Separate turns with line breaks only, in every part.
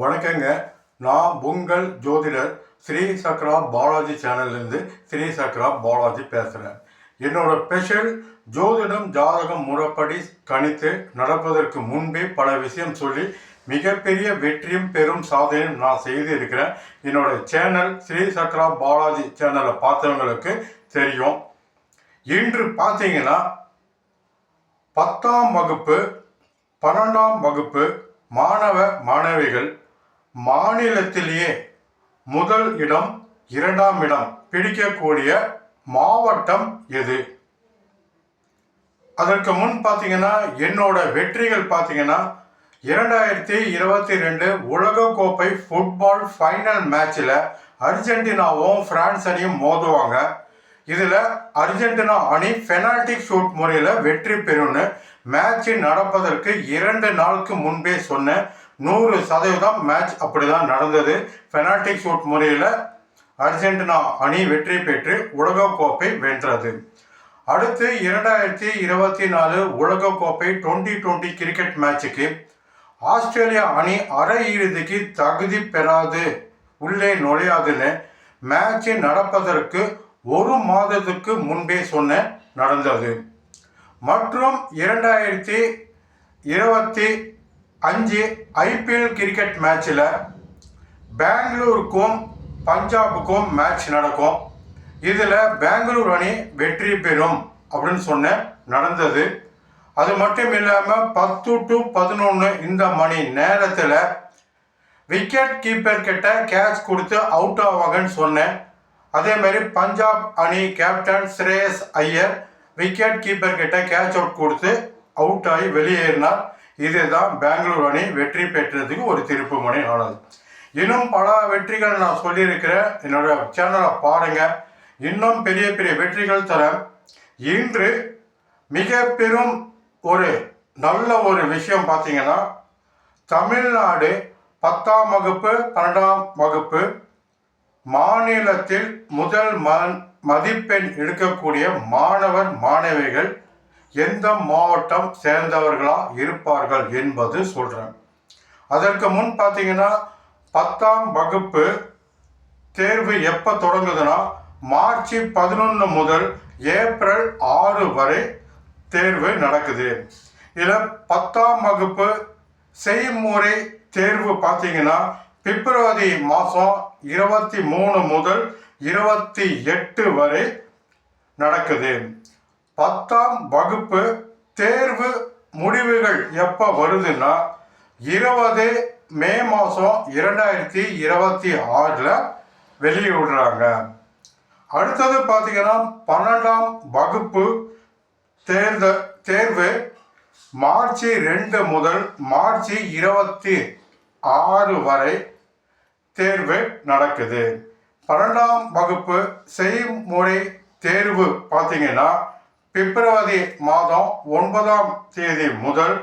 வணக்கங்க. நான் உங்கள் ஜோதிடர் ஸ்ரீ சக்ரா பாலாஜி சேனல்லேருந்து ஸ்ரீ சக்ரா பாலாஜி பேசுகிறேன் என்னோட ஸ்பெஷல் ஜோதிடம் ஜாதகம் முறைப்படி கணித்து நடப்பதற்கு முன்பே பல விஷயம் சொல்லி மிகப்பெரிய வெற்றியும் பெரும் சாதனையும் நான் செய்து இருக்கிறேன் என்னோட சேனல் ஸ்ரீ சக்ரா பாலாஜி சேனலை பார்த்தவங்களுக்கு தெரியும். இன்று பார்த்தீங்கன்னா பத்தாம் வகுப்பு பன்னெண்டாம் வகுப்பு மாணவ மாணவிகள் மாநிலத்திலேயே முதல் இடம் இரண்டாம் இடம் பிடிக்கக்கூடிய மாவட்டம் எது? அதற்கு முன் பார்த்தீங்கன்னா என்னோட வெற்றிகள் பார்த்தீங்கன்னா இரண்டாயிரத்தி இருபத்தி ரெண்டு உலகக்கோப்பை ஃபுட்பால் ஃபைனல் மேட்ச்சில் அர்ஜென்டினாவும் பிரான்ஸ் அணியும் மோதுவாங்க. இதில் அர்ஜென்டினா அணி பெனால்டி ஷூட் முறையில் வெற்றி பெறும்னு மேட்ச் நடப்பதற்கு இரண்டு நாளுக்கு முன்பே சொன்னேன் நூறு சதவீதம் மேட்ச் அப்படிதான் நடந்தது. பெனால்டிக் ஷூட் முறையில் அர்ஜென்டினா அணி வெற்றி பெற்று உலகக்கோப்பை வென்றது. அடுத்து இரண்டாயிரத்தி இருபத்தி நாலு உலகக்கோப்பை டுவெண்ட்டி டுவெண்ட்டி கிரிக்கெட் மேட்சுக்கு ஆஸ்திரேலியா அணி அரை இறுதிக்கு தகுதி பெறாது. உள்ளே நுழையாதுன்னு மேட்ச் நடப்பதற்கு ஒரு மாதத்துக்கு முன்பே சொன்ன நடந்தது. மற்றும் இரண்டாயிரத்தி இருபத்தி அஞ்சு ஐபிஎல் கிரிக்கெட் மேட்ச்சில் பெங்களூருக்கும் பஞ்சாபுக்கும் மேட்ச் நடக்கும். இதில் பெங்களூர் அணி வெற்றி பெறும் அப்படின்னு சொன்ன நடந்தது. அது மட்டும் இல்லாமல் பத்து டு பதினொன்று இந்த மணி நேரத்தில் விக்கெட் கீப்பர் கிட்ட கேட்ச் கொடுத்து அவுட் ஆவாங்கன்னு சொன்னேன். அதே மாதிரி பஞ்சாப் அணி captain Shreyas Iyer wicket keeper கிட்ட கேட்ச் அவுட் கொடுத்து அவுட் ஆகி வெளியேறினார். இதுதான் பெங்களூர் அணி வெற்றி பெற்றதுக்கு ஒரு திருப்பு முனை ஆனது. இன்னும் பல வெற்றிகள் நான் சொல்லியிருக்கிறேன். என்னோட சேனலை பாருங்கள் இன்னும் பெரிய பெரிய வெற்றிகள் தர இன்று மிக பெரும் ஒரு நல்ல ஒரு விஷயம் பார்த்தீங்கன்னா தமிழ்நாடு பத்தாம் வகுப்பு பன்னெண்டாம் வகுப்பு மாநிலத்தில் முதல் ம மதிப்பெண் எடுக்கக்கூடிய மாணவர் மாணவிகள் எந்த மாவட்டம் சேர்ந்தவர்களா இருப்பார்கள் என்பது சொல்கிறேன் அதற்கு முன் பார்த்தீங்கன்னா பத்தாம் வகுப்பு தேர்வு எப்போ தொடங்குதுன்னா மார்ச் பதினொன்று முதல் ஏப்ரல் ஆறு வரை தேர்வு நடக்குது. இதில் பத்தாம் வகுப்பு செய்முறை தேர்வு பார்த்தீங்கன்னா பிப்ரவரி மாதம் இருபத்தி மூணு முதல் இருபத்தி எட்டு வரை நடக்குது. பத்தாம் வகுப்பு தேர்வு முடிவுகள் எப்போ வருதுன்னா இருபது மே மாதம் இரண்டாயிரத்தி இருபத்தி ஆறில் வெளியிடுறாங்க அடுத்தது பார்த்தீங்கன்னா பன்னெண்டாம் வகுப்பு தேர்ந்த தேர்வு மார்ச் ரெண்டு முதல் மார்ச் இருபத்தி ஆறு வரை தேர்வு நடக்குது. பன்னெண்டாம் வகுப்பு செய்முறை தேர்வு பார்த்தீங்கன்னா பிப்ரவரி மாதம் ஒன்பதாம் தேதி முதல்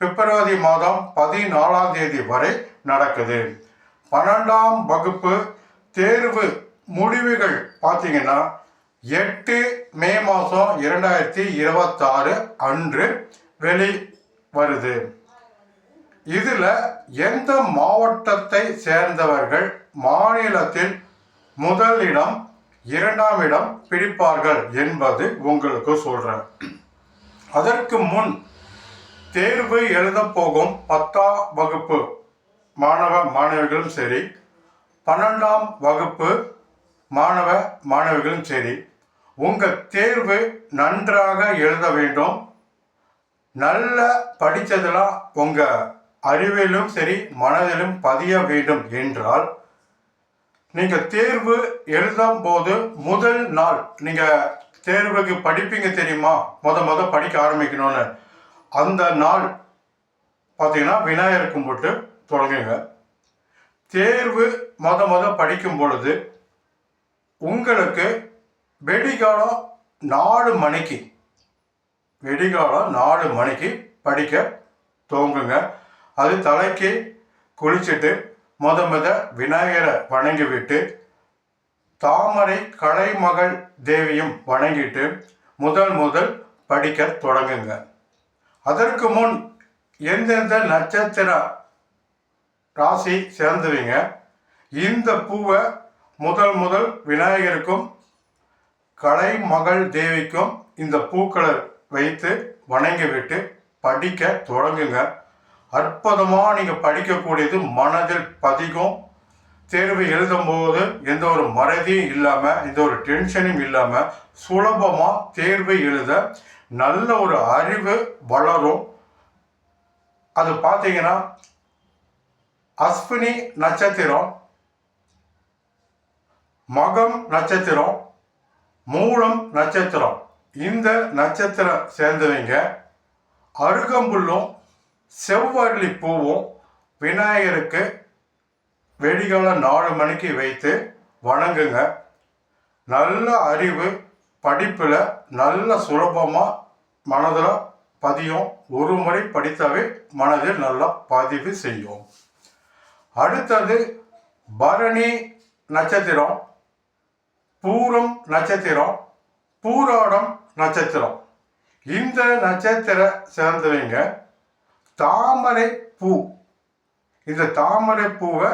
பிப்ரவரி மாதம் பதினாலாம் தேதி வரை நடக்குது. பன்னெண்டாம் வகுப்பு தேர்வு முடிவுகள் பார்த்தீங்கன்னா எட்டு மே மாதம் இரண்டாயிரத்தி இருபத்தாறு அன்று வெளி வருது இதில் எந்த மாவட்டத்தை சேர்ந்தவர்கள் மாநிலத்தில் முதலிடம் இரண்டாம் இடம் பிடிப்பார்கள் என்பது உங்களுக்கு சொல்கிறேன் அதற்கு முன் தேர்வு எழுத போகும் பத்தாம் வகுப்பு மாணவ மாணவிகளும் சரி பன்னெண்டாம் வகுப்பு மாணவ மாணவிகளும் சரி உங்கள் தேர்வு நன்றாக எழுத வேண்டும். நல்ல படித்ததெல்லாம் உங்கள் அறிவிலும் சரி மனதிலும் பதிய வேண்டும் என்றால் நீங்கள் தேர்வு எழுதும் போது முதல் நாள் நீங்கள் தேர்வுக்கு படிப்பீங்க தெரியுமா? முத முத படிக்க ஆரம்பிக்கணும்னு. அந்த நாள் பார்த்தீங்கன்னா விநாயகர் கும்பிட்டு தொடங்குங்க. தேர்வு மொத மொத படிக்கும் பொழுது உங்களுக்கு வெடிகாலம் நாலு மணிக்கு வெடிகாலம் நாலு மணிக்கு படிக்க துவங்குங்க. அது தலைக்கு குளிச்சுட்டு முத முத விநாயகரை வணங்கிவிட்டு தாமரை கலைமகள் தேவியும் வணங்கிட்டு முதல் முதல் படிக்க தொடங்குங்க. அதற்கு முன் எந்தெந்த நட்சத்திர ராசி சேர்ந்துவீங்க இந்த பூவை முதல் முதல் விநாயகருக்கும் கலைமகள் தேவிக்கும் இந்த பூக்களை வைத்து வணங்கி விட்டு படிக்க தொடங்குங்க. அற்புதமாக நீங்கள் படிக்கக்கூடியது மனதில் பதிக்கும். தேர்வு எழுதும்போது எந்த ஒரு மறதியும் இல்லாமல் எந்த ஒரு டென்ஷனும் இல்லாமல் சுலபமாக தேர்வு எழுத நல்ல ஒரு அறிவு வளரும். அது பார்த்தீங்கன்னா அஸ்வினி நட்சத்திரம் மகம் நட்சத்திரம் மூலம் நட்சத்திரம். இந்த நட்சத்திரம் சேர்ந்தவங்க. அருகம்புல்லும் செவ்வரளி பூவும் விநாயகருக்கு வெடிகால நாலு மணிக்கு வைத்து வணங்குங்க. நல்ல அறிவு படிப்பில் நல்ல சுலபமாக மனதில் பதியும். ஒரு முறை படித்தாவே மனதில் நல்லா பதிவு செய்யும். அடுத்தது பரணி நட்சத்திரம். பூரம் நட்சத்திரம் பூராடம் நட்சத்திரம். இந்த நட்சத்திர சேர்ந்தவங்க தாமரை பூ இந்த தாமரை பூவை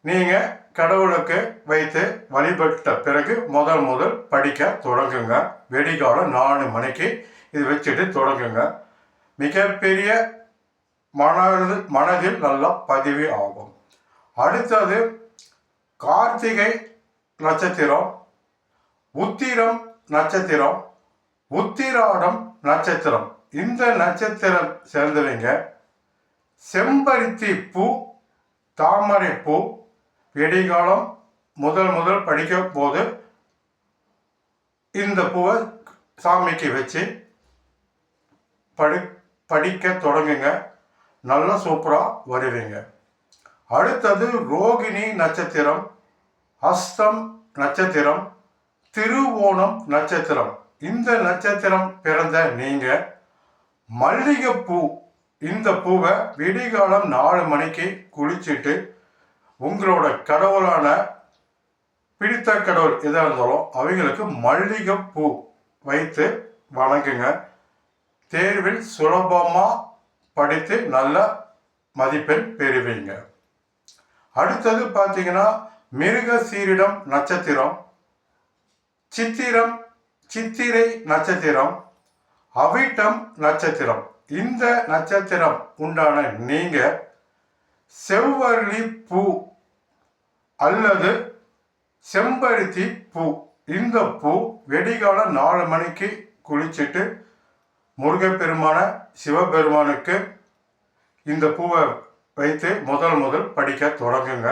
நீங்கள் கடவுளுக்கு வைத்து வழிபட்ட பிறகு முதல் முதல் படிக்க தொடங்குங்க. வெடிகாலம் நாலு மணிக்கு இது வச்சுட்டு தொடங்குங்க. மிகப்பெரிய மனது மனதில் நல்லா பதிவு ஆகும். அடுத்தது கார்த்திகை நட்சத்திரம் உத்திரம் நட்சத்திரம் உத்திராடம் நட்சத்திரம். இந்த நட்சத்திரம் சேர்ந்தவங்க. செம்பருத்தி பூ தாமரை பூ வெடிகாலம் முதல் முதல் படிக்க போது இந்த பூவை சாமிக்கு வச்சு படி படிக்க தொடங்குங்க. நல்லா சூப்பராக வருவீங்க. அடுத்தது ரோகிணி நட்சத்திரம் அஸ்தம் நட்சத்திரம் திருவோணம் நட்சத்திரம். இந்த நட்சத்திரம் பிறந்த நீங்கள் மல்லிகைப்பூ இந்த பூவை விடிகாலம் நாலு மணிக்கு குளிச்சுட்டு உங்களோட கடவுளான பிடித்த கடவுள் எதாக இருந்தாலும் அவங்களுக்கு மல்லிகைப்பூ வைத்து வணங்குங்க. தேர்வில் சுலபமாக படித்து நல்ல மதிப்பெண் பெறுவீங்க. அடுத்தது பார்த்தீங்கன்னா மிருக சீரிடம் நட்சத்திரம் சித்திரம் சித்திரை நட்சத்திரம் அவிட்டம் நட்சத்திரம். இந்த நட்சத்திரம் உண்டான நீங்க செவ்வரளி பூ அல்லது செம்பருத்தி பூ. இந்த பூ வெடிகால நாலு மணிக்கு குளிச்சுட்டு முருகப்பெருமான சிவபெருமானுக்கு இந்த பூவை வைத்து முதல் முதல் படிக்க தொடங்குங்க.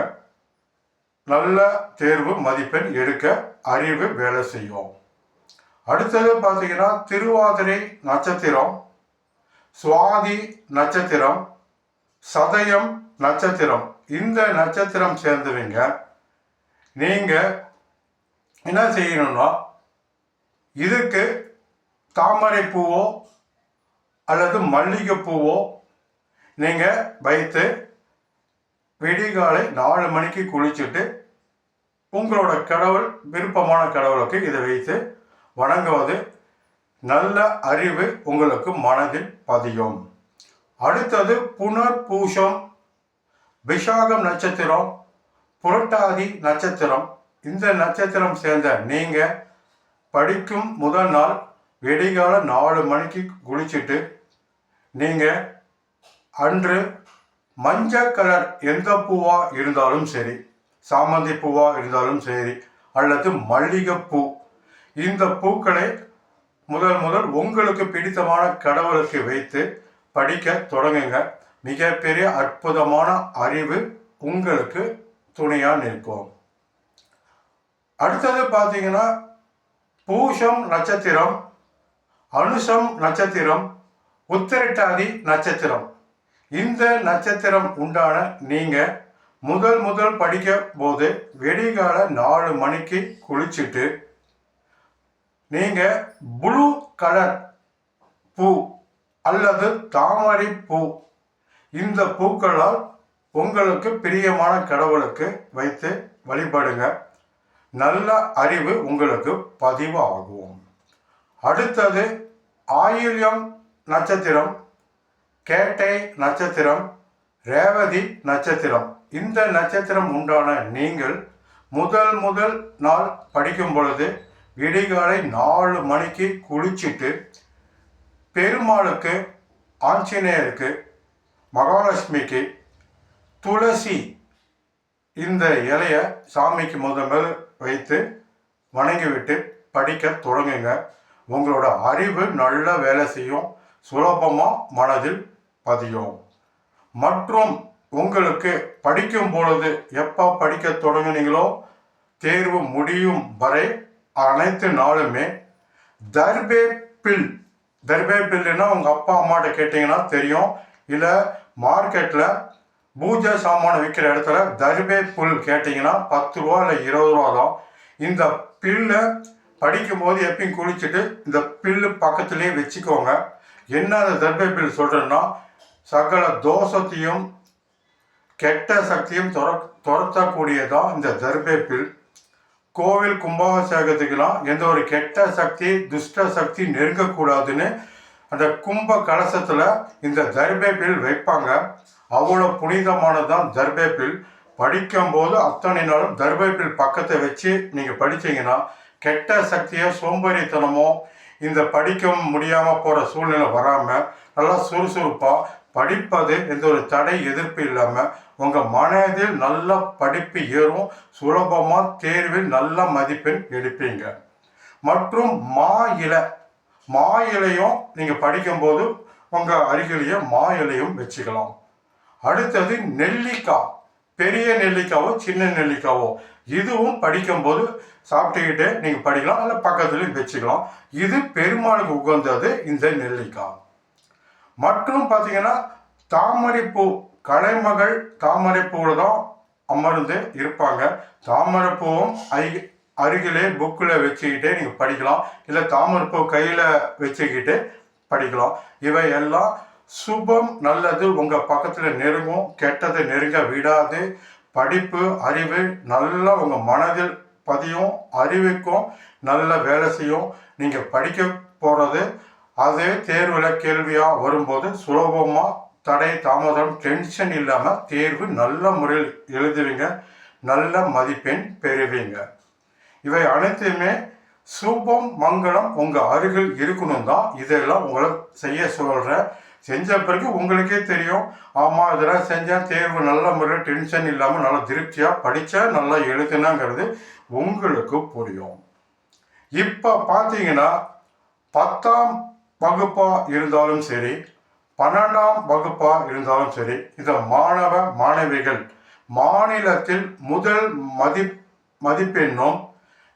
நல்ல தேர்வு மதிப்பெண் எடுக்க அறிவு வேலை செய்யும். அடுத்தது பார்த்தீங்கன்னா திருவாதிரை நட்சத்திரம் சுவாதி நட்சத்திரம் சதயம் நட்சத்திரம். இந்த நட்சத்திரம் சேர்ந்தவங்க நீங்கள் என்ன செய்யணும்னா இதுக்கு தாமரை பூவோ அல்லது மல்லிகை பூவோ நீங்கள் வைத்து விடிகாலை நாலு மணிக்கு குளிச்சுட்டு உங்களோட கடவுள் விருப்பமான கடவுளுக்கு இதை வைத்து வணங்குவது நல்ல அறிவு உங்களுக்கு மனதில் பதியும். அடுத்தது புனர் பூஷம் விஷாகம் நட்சத்திரம் புரட்டாதி நட்சத்திரம். இந்த நட்சத்திரம் சேர்ந்த நீங்கள் படிக்கும் முதல் நாள் வெடிகால நாலு மணிக்கு குளிச்சுட்டு நீங்கள் அன்று மஞ்சள் கலர் எந்த பூவாக இருந்தாலும் சரி சாமந்தி பூவாக இருந்தாலும் சரி அல்லது மல்லிகைப்பூ இந்த பூக்களை முதல் முதல் உங்களுக்கு பிடித்தமான கடவுளுக்கு வைத்து படிக்க தொடங்குங்க. மிகப்பெரிய அற்புதமான அறிவு உங்களுக்கு துணையாக நிற்கும். அடுத்தது பார்த்தீங்கன்னா பூஷம் நட்சத்திரம் அனுஷம் நட்சத்திரம் உத்திரட்டாதி நட்சத்திரம். இந்த நட்சத்திரம் உண்டான நீங்கள் முதல் முதல் படிக்க போது வெடிகால நாலு மணிக்கு குளிச்சுட்டு நீங்கள் ப்ளூ கலர் பூ அல்லது தாமரை பூ. இந்த பூக்களால் உங்களுக்கு பிரியமான கடவுளுக்கு வைத்து வழிபடுங்க. நல்ல அறிவு உங்களுக்கு பதிவாகும். அடுத்தது ஆயுள்யம் நட்சத்திரம் கேட்டை நட்சத்திரம் ரேவதி நட்சத்திரம். இந்த நட்சத்திரம் உண்டான நீங்கள் முதல் முதல் நாள் படிக்கும் பொழுது விடிகாலை நாலு மணிக்கு குளிச்சுட்டு பெருமாளுக்கு ஆஞ்சநேயருக்கு மகாலட்சுமிக்கு துளசி இந்த இலைய சாமிக்கு முதல் மேல் வைத்து வணங்கிவிட்டு படிக்க தொடங்குங்க. உங்களோட அறிவு நல்ல வேலை செய்யும். சுலபமாக மனதில் பதியும். மற்றும் உங்களுக்கு படிக்கும் பொழுது எப்போ படிக்க தொடங்குனீங்களோ தேர்வு முடியும் வரை அனைத்து நாளுமே தர்பே பில் தர்பே பில்லுன்னா உங்கள் அப்பா அம்மாட்ட கேட்டிங்கன்னா தெரியும். இல்லை மார்க்கெட்டில் பூஜை சாமான் விற்கிற இடத்துல தர்பே புல் கேட்டிங்கன்னா பத்து ரூபா இல்லை இருபது ரூபா தான். இந்த பில்லை படிக்கும்போது எப்பயும் குளிச்சுட்டு இந்த பில்லு பக்கத்துலேயே வச்சுக்கோங்க. என்ன அந்த தர்பே பில் சொல்கிறேன்னா சகல தோஷத்தையும் கெட்ட சக்தியும் துர துரத்தக்கூடியதான் இந்த தர்பே பில். கோவில் கும்பாபிஷேகத்துக்கெல்லாம் எந்த ஒரு கெட்ட சக்தி துஷ்ட சக்தி நெருங்கக்கூடாதுன்னு அந்த கும்ப கலசத்தில் இந்த தர்பேப்பில் வைப்பாங்க. அவ்வளோ புனிதமானதுதான் தர்பே படிக்கும்போது அத்தனை நாளும் தர்பேப்பில் பக்கத்தை வச்சு நீங்கள் படிச்சீங்கன்னா கெட்ட சக்தியோ சோம்பேறித்தனமோ இந்த படிக்க முடியாமல் போகிற சூழ்நிலை வராமல் நல்லா சுறுசுறுப்பாக படிப்பது எந்த ஒரு தடை எதிர்ப்பு இல்லாமல் உங்கள் மனதில் நல்ல படிப்பு ஏறும் சுலபமாக தேர்வில் நல்ல மதிப்பெண் எடுப்பீங்க. மற்றும் மா இலை மா இலையும் நீங்கள் படிக்கும்போது உங்கள் அருகிலேயே மா இலையும் வச்சுக்கலாம். அடுத்தது நெல்லிக்காய் பெரிய நெல்லிக்காவோ சின்ன நெல்லிக்காவோ இதுவும் படிக்கும்போது சாப்பிட்டுக்கிட்டே நீங்கள் படிக்கலாம் இல்லை பக்கத்துலேயும் வச்சுக்கலாம். இது பெருமாளுக்கு உகந்தது இந்த நெல்லிக்காய் மற்றும் பார்த்தீங்கன்னா தாமரைப்பூ கலைமகள் தாமரைப்பூவில் தான் அமர்ந்து இருப்பாங்க. தாமரைப்பூவும் ஐ அருகிலே புக்கில் வச்சுக்கிட்டே நீங்கள் படிக்கலாம். இல்லை தாமரைப்பூ கையில் வச்சுக்கிட்டு படிக்கலாம். இவை எல்லாம் சுபம் நல்லது உங்கள் பக்கத்தில் நெருங்கும். கெட்டது நெருங்க விடாது. படிப்பு அறிவு நல்லா உங்கள் மனதில் பதியும் அறிவுக்கும் நல்ல வேலை செய்யும். நீங்கள் படிக்க போகிறது அதே தேர்வில் கேள்வியாக வரும்போது சுலபமாக தடை தாமதம் டென்ஷன் இல்லாமல் தேர்வு நல்ல முறையில் எழுதுவீங்க. நல்ல மதிப்பெண் பெறுவீங்க. இவை அனைத்துமே சுபம் மங்களம் உங்கள் அருகில் இருக்கணும் தான். இதெல்லாம் உங்களை செய்ய சொல்கிறேன் செஞ்ச பிறகு உங்களுக்கே தெரியும். ஆமாம் இதெல்லாம் செஞ்சேன். தேர்வு நல்ல முறையில் டென்ஷன் இல்லாமல் நல்லா திருப்தியாக படித்தா நல்லா எழுதுனாங்கிறது உங்களுக்கு புரியும். இப்போ பார்த்தீங்கன்னா பத்தாம் வகுப்பாக இருந்தாலும் சரி பன்னெண்டாம் வகுப்பாக இருந்தாலும் சரி இந்த மாணவ மாணவிகள் மாநிலத்தில் முதல் மதி மதிப்பெண்ணும்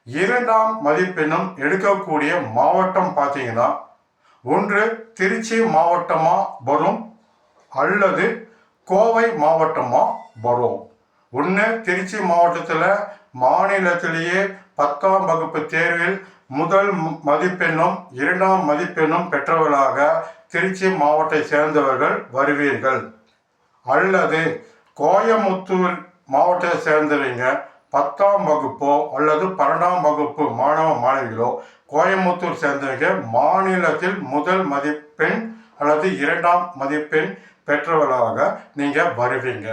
இரண்டாம் மதிப்பெண்ணும் எடுக்கக்கூடிய மாவட்டம் பார்த்தீங்கன்னா ஒன்று திருச்சி மாவட்டமாக வரும் அல்லது கோவை மாவட்டமாக வரும். ஒன்று திருச்சி மாவட்டத்தில் மாநிலத்திலேயே பத்தாம் வகுப்பு தேர்வில் முதல் மதிப்பெண்ணும் இரண்டாம் மதிப்பெண்ணும் பெற்றவர்களாக திருச்சி மாவட்டத்தை சேர்ந்தவர்கள் வருவீர்கள். அல்லது கோயமுத்தூர் மாவட்டத்தை சேர்ந்தவங்க பத்தாம் வகுப்போ அல்லது பன்னெண்டாம் வகுப்பு மாணவ மாணவிகளோ கோயமுத்தூர் சேர்ந்தவங்க மாநிலத்தில் முதல் மதிப்பெண் அல்லது இரண்டாம் மதிப்பெண் பெற்றவர்களாக நீங்கள் வருவீங்க.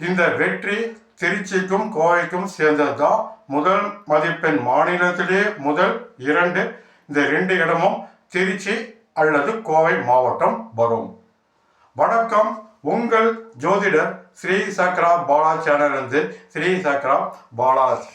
இந்த வெற்றி திருச்சிக்கும் கோவைக்கும் சேர்ந்தது தான் முதல் மதிப்பெண் மாநிலத்திலே முதல் இரண்டு. இந்த ரெண்டு இடமும் திருச்சி அல்லது கோவை மாவட்டம் வரும். வணக்கம். உங்கள் ஜோதிடர் ஸ்ரீ சக்ரா பாலா சேனலிருந்து ஸ்ரீ சக்ரா பாலாஜி.